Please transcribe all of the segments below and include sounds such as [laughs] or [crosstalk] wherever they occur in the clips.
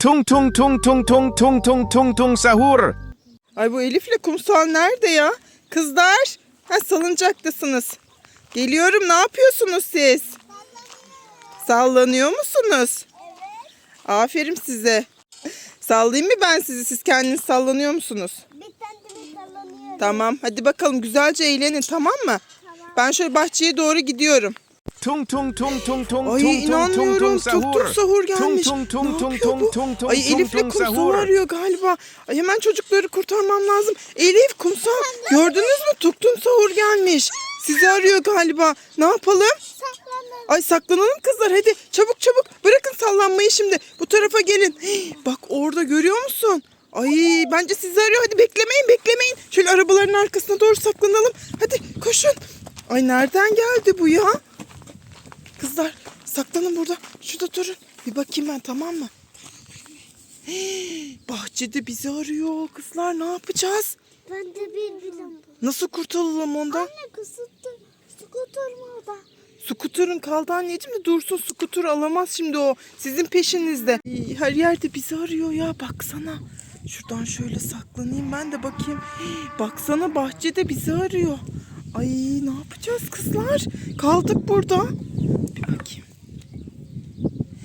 Tung tung tung tung tung tung tung tung tung sahur. Ay bu Elif'le kumsal nerede ya? Kızlar. Ha salıncaktasınız. Geliyorum ne yapıyorsunuz siz? Sallanıyor musunuz? Aferin size. Sallayayım mı ben sizi? Siz kendiniz sallanıyor musunuz? Bir sallanıyorum. Tamam. Hadi bakalım güzelce eğlenin tamam mı? Ben şöyle bahçeye doğru gidiyorum. Tung tung tung tung tung Ay tung tung tung inanmıyorum. tung tuk sahur. sahur gelmiş. Tung tung tung tung tung tung tung Ay tung Elif'le tung kumsal sahur. arıyor galiba. Ay hemen çocukları kurtarmam lazım. Elif kumsal gördünüz mü? Tuk tuk sahur gelmiş. Sizi arıyor galiba. Ne yapalım? Saklanın. Ay saklanalım kızlar hadi çabuk çabuk bırakın sallanmayı şimdi bu tarafa gelin. Hii, bak orada görüyor musun? Ay bence sizi arıyor hadi beklemeyin beklemeyin. Şöyle arabaların arkasına doğru saklanalım. Hadi koşun. Ay nereden geldi bu ya? Kızlar saklanın burada. Şurada durun. Bir bakayım ben tamam mı? Hii, [gasps] bahçede bizi arıyor kızlar ne yapacağız? Ben de bir bilim. Nasıl kurtulalım ondan? Anne kısıttı. Skuter mı o da? Skuter'ın kaldı anneciğim de dursun skuter alamaz şimdi o. Sizin peşinizde. Her yerde bizi arıyor ya baksana. Şuradan şöyle saklanayım ben de bakayım. Hii, [gasps] Baksana bahçede bizi arıyor. Ay ne yapacağız kızlar? Kaldık burada. Bir bakayım.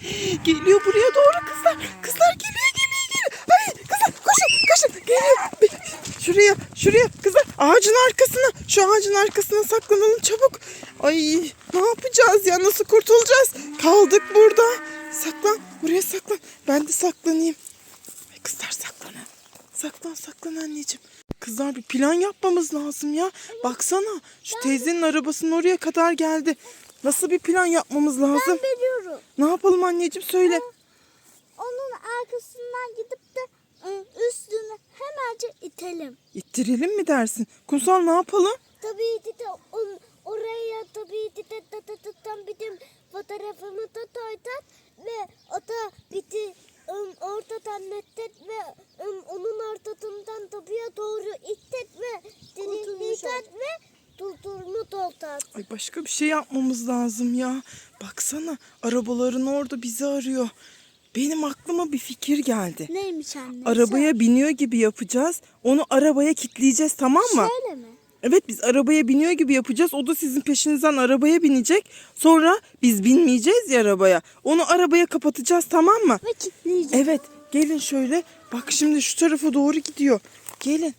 Hii, Geliyor buraya doğru kızlar. Kızlar geliyor geliyor geliyor. Ay kızlar koşun koşun geliyor. Şuraya şuraya kızlar ağacın arkasına şu ağacın arkasına saklanalım çabuk. Ay ne yapacağız ya nasıl kurtulacağız? Kaldık burada. Saklan buraya saklan. Ben de saklanayım. Ay kızlar saklanın. Saklan saklan anneciğim. Kızlar bir plan yapmamız lazım ya. Baksana şu teyzenin arabasının oraya kadar geldi. Nasıl bir plan yapmamız lazım? Ben biliyorum. Ne yapalım anneciğim söyle. Onun arkasından gidip de ı, üstüne hemence itelim. İttirelim mi dersin? Kumsal ne yapalım? Tabii ki de on, oraya tabii ki de da, da, da, tam bizim fotoğrafımı da koydan ve o da biti ım, ortadan nettet ve ım, onun ortasından Ay başka bir şey yapmamız lazım ya. Baksana arabaların orada bizi arıyor. Benim aklıma bir fikir geldi. Neymiş anne? Arabaya biniyor gibi yapacağız. Onu arabaya kilitleyeceğiz tamam mı? Şöyle mi? Evet biz arabaya biniyor gibi yapacağız. O da sizin peşinizden arabaya binecek. Sonra biz binmeyeceğiz ya arabaya. Onu arabaya kapatacağız tamam mı? Ve kilitleyeceğim. Evet gelin şöyle. Bak şimdi şu tarafa doğru gidiyor. Gelin.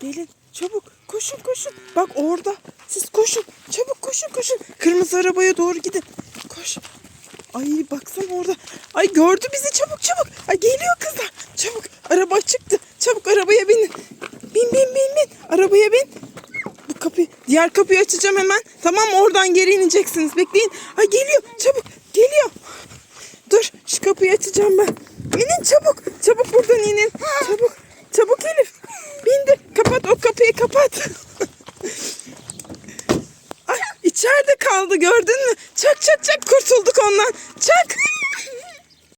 Gelin. Çabuk koşun koşun. Bak orada. Siz koşun. Çabuk koşun koşun. Kırmızı arabaya doğru gidin. Koş. Ay baksana orada. Ay gördü bizi çabuk çabuk. Ay geliyor kızlar. Çabuk. Araba çıktı. Çabuk arabaya binin. Bin bin bin bin. Arabaya bin. Bu kapıyı, diğer kapıyı açacağım hemen. Tamam oradan geri ineceksiniz. Bekleyin. Ay geliyor. Çabuk. Geliyor. Dur şu kapıyı açacağım ben. İnin çabuk. Çabuk buradan inin. Çabuk Elif. Bindir. Kapat o kapıyı kapat. [laughs] Ay içeride kaldı gördün mü? Çak çak çak kurtulduk ondan. Çak.